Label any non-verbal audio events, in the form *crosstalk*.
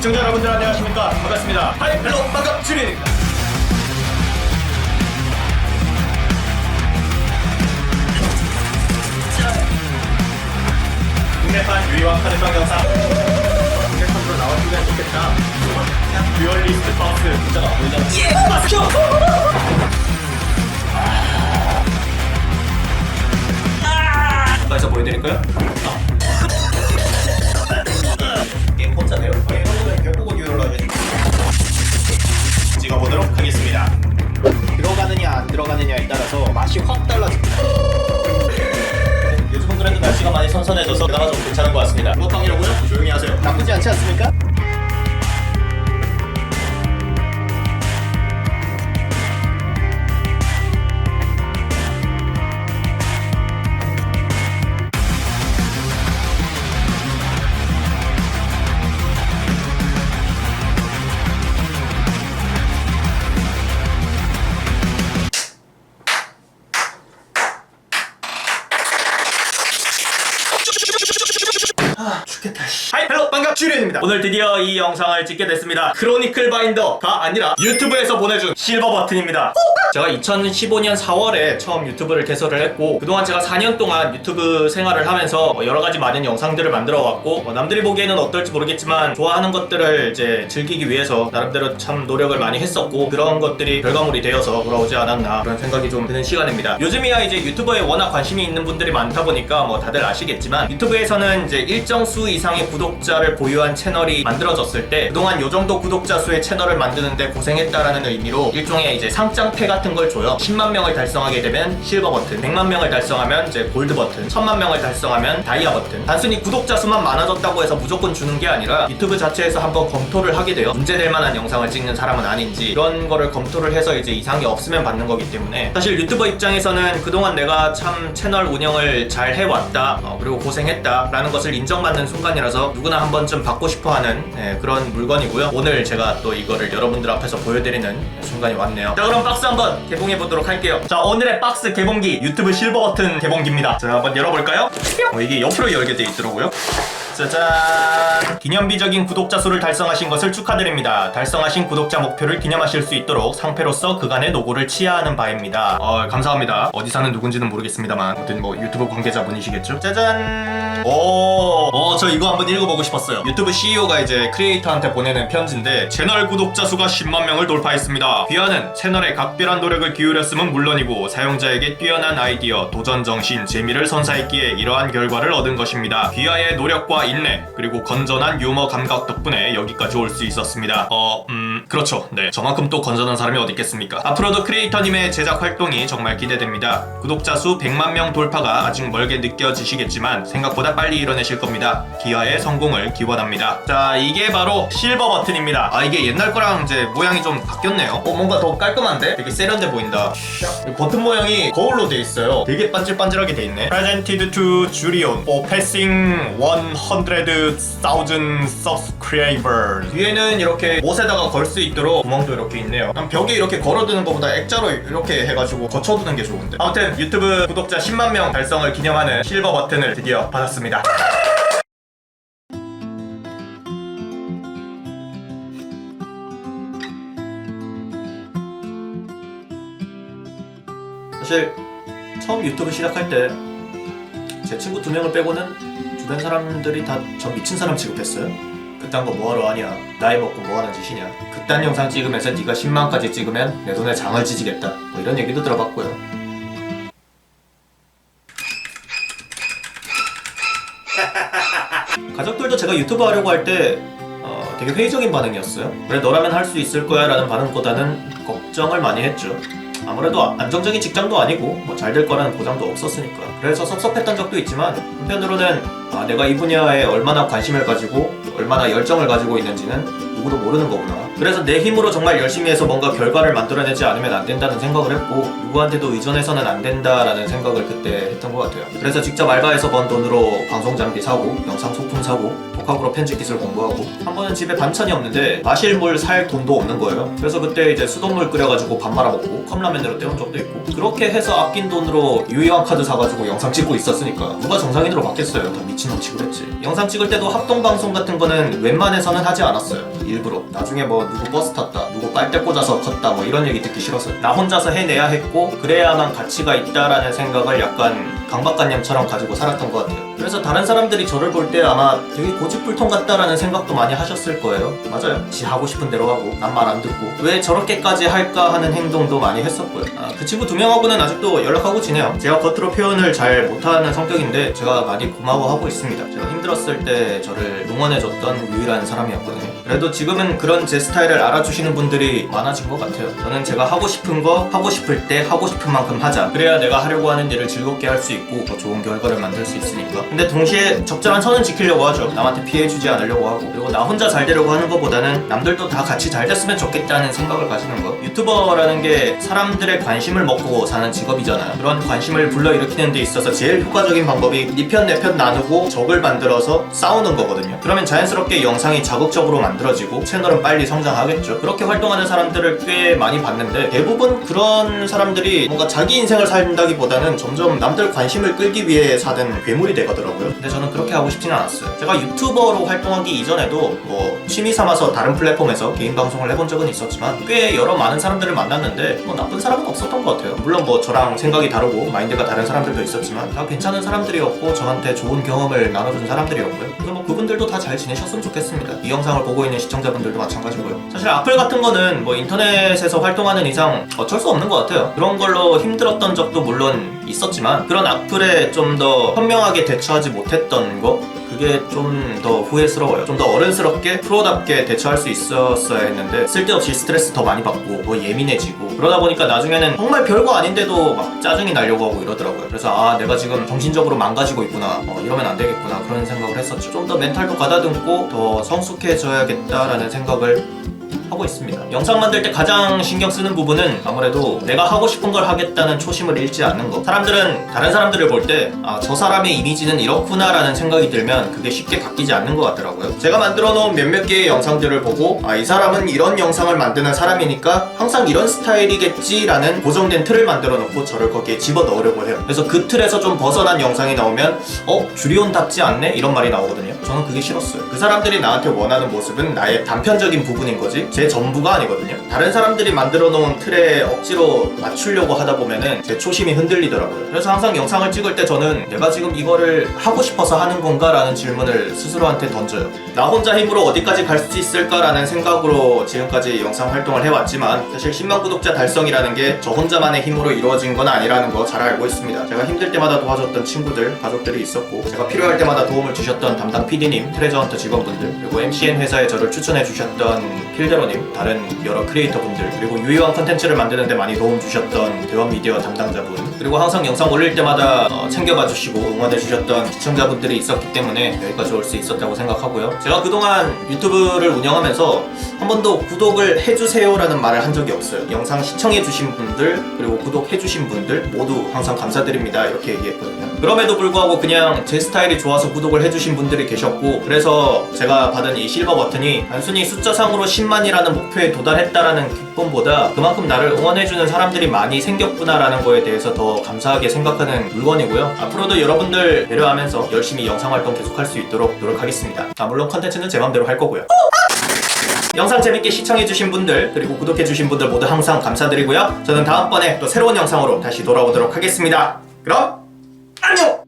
시청자 여러분들 안녕하십니까 반갑습니다 하이펠로 반갑 주린입니다 국내판 유희왕 카드방 영상 국내판으로 나와주면 좋겠다 듀얼리스트 박스 문자가 보이잖아 예! 가서 보여드릴까요? 게임 혼자 내요? 유효로 찍 죽겠다 씨. 반갑 주리입니다. 오늘 드디어 이 영상을 찍게 됐습니다. 크로니클 바인더가 아니라 유튜브에서 보내준 실버 버튼입니다. 제가 2015년 4월에 처음 유튜브를 개설을 했고 그동안 제가 4년 동안 유튜브 생활을 하면서 뭐 여러 가지 많은 영상들을 만들어 왔고 뭐 남들이 보기에는 어떨지 모르겠지만 좋아하는 것들을 이제 즐기기 위해서 나름대로 참 노력을 많이 했었고 그런 것들이 결과물이 되어서 돌아오지 않았나 그런 생각이 좀 드는 시간입니다. 요즘이야 이제 유튜버에 워낙 관심이 있는 분들이 많다 보니까 뭐 다들 아시겠지만 유튜브에서는 이제 일정 수 이상의 구독자를 보유한 채널이 만들어졌을 때 그동안 요 정도 구독자 수의 채널을 만드는데 고생했다라는 의미로 일종의 이제 상장패 같은 걸 줘요. 10만 명을 달성하게 되면 실버 버튼 100만 명을 달성하면 이제 골드 버튼 1000만 명을 달성하면 다이아 버튼. 단순히 구독자 수만 많아졌다고 해서 무조건 주는 게 아니라 유튜브 자체에서 한번 검토를 하게 돼요. 문제될 만한 영상을 찍는 사람은 아닌지 이런 거를 검토를 해서 이제 이상이 없으면 받는 거기 때문에 사실 유튜버 입장에서는 그동안 내가 참 채널 운영을 잘 해왔다 어, 그리고 고생했다 라는 것을 인정받는 순간이라서 누구나 한번 쯤 받고 싶어하는 예, 그런 물건이고요. 오늘 제가 또 이거를 여러분들 앞에서 보여드리는 순간이 왔네요. 자 그럼 박스 한번 개봉해 보도록 할게요. 자 오늘의 박스 개봉기 유튜브 실버 버튼 개봉기입니다. 자 한번 열어볼까요? 어, 이게 옆으로 열게 돼 있더라고요 짜잔! 기념비적인 구독자 수를 달성하신 것을 축하드립니다. 달성하신 구독자 목표를 기념하실 수 있도록 상패로서 그간의 노고를 치하하는 바입니다. 어, 감사합니다. 어디 사는 누군지는 모르겠습니다만 아무튼 뭐 유튜브 관계자분이시겠죠? 짜잔! 오, 어, 저 이거 한번 읽어보고 싶었어요. 유튜브 CEO가 이제 크리에이터한테 보내는 편지인데 채널 구독자 수가 10만 명을 돌파했습니다. 귀하는 채널에 각별한 노력을 기울였음은 물론이고 사용자에게 뛰어난 아이디어, 도전 정신, 재미를 선사했기에 이러한 결과를 얻은 것입니다. 귀하의 노력과 인내 그리고 건전한 유머 감각 덕분에 여기까지 올 수 있었습니다. 어, 음, 그렇죠. 네, 저만큼 또 건전한 사람이 어디 있겠습니까? 앞으로도 크리에이터님의 제작 활동이 정말 기대됩니다. 구독자 수 100만 명 돌파가 아직 멀게 느껴지시겠지만 생각보다 빨리 이뤄내실 겁니다. 기아의 성공을 기원합니다. 자, 이게 바로 실버 버튼입니다. 아, 이게 옛날 거랑 이제 모양이 좀 바뀌었네요. 어, 뭔가 더 깔끔한데? 되게 세련돼 보인다. 버튼 모양이 거울로 돼 있어요. 되게 반질반질하게 돼 있네. 프레젠티드 투 주리온 포 패싱 100 300,000 subscriber 위에는 이렇게 못에다가 걸 수 있도록 구멍도 이렇게 있네요. 난 벽에 이렇게 걸어두는 것보다 액자로 이렇게 해가지고 거쳐두는 게 좋은데. 아무튼 유튜브 구독자 10만 명 달성을 기념하는 실버 버튼을 드디어 받았습니다. 사실 처음 유튜브 시작할 때 제 친구 두 명을 빼고는 주변 사람들이 다 저 미친 사람 취급했어요. 그딴 거 뭐하러 하냐? 나이 먹고 뭐하는 짓이냐? 그딴 영상 찍으면서 네가 10만까지 찍으면 내 돈에 장을 지지겠다. 뭐 이런 얘기도 들어봤고요. *laughs* 가족들도 제가 유튜브 하려고 할때 어, 되게 회의적인 반응이었어요. 그래 너라면 할 수 있을 거야 라는 반응보다는 걱정을 많이 했죠. 아무래도 안정적인 직장도 아니고 뭐 잘 될 거라는 보장도 없었으니까 그래서 섭섭했던 적도 있지만 한편으로는 아, 내가 이 분야에 얼마나 관심을 가지고 얼마나 열정을 가지고 있는지는 누구도 모르는 거구나. 그래서 내 힘으로 정말 열심히 해서 뭔가 결과를 만들어내지 않으면 안 된다는 생각을 했고 누구한테도 의존해서는 안 된다라는 생각을 그때 했던 것 같아요. 그래서 직접 알바해서 번 돈으로 방송 장비 사고 영상 소품 사고 독학으로 편집 기술 공부하고 한 번은 집에 반찬이 없는데 마실 물 살 돈도 없는 거예요. 그래서 그때 이제 수돗물 끓여가지고 밥 말아 먹고 컵라면으로 때운 적도 있고 그렇게 해서 아낀 돈으로 유희왕 카드 사가지고 영상 찍고 있었으니까 누가 정상인으로 받겠어요. 다 미친놈 치고랬지. 영상 찍을 때도 합동 방송 같은 거는 웬만해서는 하지 않았어요. 일부러. 나중에 뭐 누구 버스 탔다, 누구 빨대 꽂아서 컸다 뭐 이런 얘기 듣기 싫어서 나 혼자서 해내야 했고 그래야만 가치가 있다라는 생각을 약간 강박관념처럼 가지고 살았던 것 같아요. 그래서 다른 사람들이 저를 볼 때 아마 되게 고집불통 같다라는 생각도 많이 하셨을 거예요. 맞아요. 지 하고 싶은 대로 하고 난말안 듣고 왜 저렇게까지 할까 하는 행동도 많이 했었고요. 아, 그 친구 두 명하고는 아직도 연락하고 지내요. 제가 겉으로 표현을 잘 못하는 성격인데 제가 많이 고마워하고 있습니다. 제가 힘들었을 때 저를 응원해줬던 유일한 사람이었거든요. 그래도 지금은 그런 제 스타일을 알아주시는 분들 이 많아진 것 같아요. 저는 제가 하고 싶은 거 하고 싶을 때 하고 싶은 만큼 하자. 그래야 내가 하려고 하는 일을 즐겁게 할 수 있고 더 좋은 결과를 만들 수 있으니까. 근데 동시에 적절한 선은 지키려고 하죠. 남한테 피해 주지 않으려고 하고 그리고 나 혼자 잘 되려고 하는 것보다는 남들도 다 같이 잘 됐으면 좋겠다는 생각을 가지는 거. 유튜버라는 게 사람들의 관심을 먹고 사는 직업이잖아요. 그런 관심을 불러일으키는 데 있어서 제일 효과적인 방법이 네편 내 편 나누고 적을 만들어서 싸우는 거거든요. 그러면 자연스럽게 영상이 자극적으로 만들어지고 채널은 빨리 성장하겠죠. 그렇게 활 동하는 사람들을 꽤 많이 봤는데 대부분 그런 사람들이 뭔가 자기 인생을 산다기보다는 점점 남들 관심을 끌기 위해 사는 괴물이 되거든요. 근데 저는 그렇게 하고 싶지는 않았어요. 제가 유튜버로 활동하기 이전에도 뭐 취미 삼아서 다른 플랫폼에서 개인 방송을 해본 적은 있었지만 꽤 여러 많은 사람들을 만났는데 뭐 나쁜 사람은 없었던 것 같아요. 물론 뭐 저랑 생각이 다르고 마인드가 다른 사람들도 있었지만 다 괜찮은 사람들이었고 저한테 좋은 경험을 나눠준 사람들이었고요. 그래서 뭐 그분들도 다 잘 지내셨으면 좋겠습니다. 이 영상을 보고 있는 시청자분들도 마찬가지고요. 사실 악플 같은 거는 뭐 인터넷에서 활동하는 이상 어쩔 수 없는 것 같아요. 그런 걸로 힘들었던 적도 물론 있었지만 그런 악플에 좀 더 현명하게 대처하지 못했던 거 그게 좀 더 후회스러워요. 좀 더 어른스럽게 프로답게 대처할 수 있었어야 했는데 쓸데없이 스트레스 더 많이 받고 더 예민해지고 그러다 보니까 나중에는 정말 별거 아닌데도 막 짜증이 나려고 하고 이러더라고요. 그래서 아 내가 지금 정신적으로 망가지고 있구나 어, 이러면 안 되겠구나 그런 생각을 했었죠. 좀 더 멘탈도 가다듬고 더 성숙해져야겠다라는 생각을 하고 있습니다. 영상 만들 때 가장 신경 쓰는 부분은 아무래도 내가 하고 싶은 걸 하겠다는 초심을 잃지 않는 거. 사람들은 다른 사람들을 볼 때 아, 저 사람의 이미지는 이렇구나라는 생각이 들면 그게 쉽게 바뀌지 않는 것 같더라고요. 제가 만들어 놓은 몇몇 개의 영상들을 보고 아, 이 사람은 이런 영상을 만드는 사람이니까 항상 이런 스타일이겠지라는 고정된 틀을 만들어 놓고 저를 거기에 집어 넣으려고 해요. 그래서 그 틀에서 좀 벗어난 영상이 나오면 어? 주리온답지 않네? 이런 말이 나오거든요. 저는 그게 싫었어요. 그 사람들이 나한테 원하는 모습은 나의 단편적인 부분인 거지 제 전부가 아니거든요. 다른 사람들이 만들어 놓은 틀에 억지로 맞추려고 하다 보면은 제 초심이 흔들리더라고요. 그래서 항상 영상을 찍을 때 저는 내가 지금 이거를 하고 싶어서 하는 건가라는 질문을 스스로한테 던져요. 나 혼자 힘으로 어디까지 갈 수 있을까라는 생각으로 지금까지 영상 활동을 해왔지만 사실 10만 구독자 달성이라는 게 저 혼자만의 힘으로 이루어진 건 아니라는 거 잘 알고 있습니다. 제가 힘들 때마다 도와줬던 친구들, 가족들이 있었고 제가 필요할 때마다 도움을 주셨던 담당 PD님, 트레저헌터 직원분들 그리고 MCN 회사에 저를 추천해 주셨던 필 대로님, 다른 여러 크리에이터 분들 그리고 유효한 컨텐츠를 만드는데 많이 도움 주셨던 대원 미디어 담당자분 그리고 항상 영상 올릴 때마다 어, 챙겨봐 주시고 응원해 주셨던 시청자분들이 있었기 때문에 여기까지 올 수 있었다고 생각하고요. 제가 그동안 유튜브를 운영하면서 한 번도 구독을 해주세요라는 말을 한 적이 없어요. 영상 시청해 주신 분들 그리고 구독해 주신 분들 모두 항상 감사드립니다 이렇게 얘기했거든요. 그럼에도 불구하고 그냥 제 스타일이 좋아서 구독을 해주신 분들이 계셨고 그래서 제가 받은 이 실버 버튼이 단순히 숫자상으로 10만이라는 목표에 도달했다라는 뿐보다 그만큼 나를 응원해주는 사람들이 많이 생겼구나라는 거에 대해서 더 감사하게 생각하는 물건이고요. 앞으로도 여러분들 배려하면서 열심히 영상 활동 계속할 수 있도록 노력하겠습니다. 아, 물론 컨텐츠는 제 맘대로 할 거고요. 영상 재밌게 시청해주신 분들 그리고 구독해주신 분들 모두 항상 감사드리고요. 저는 다음번에 또 새로운 영상으로 다시 돌아오도록 하겠습니다. 그럼 안녕!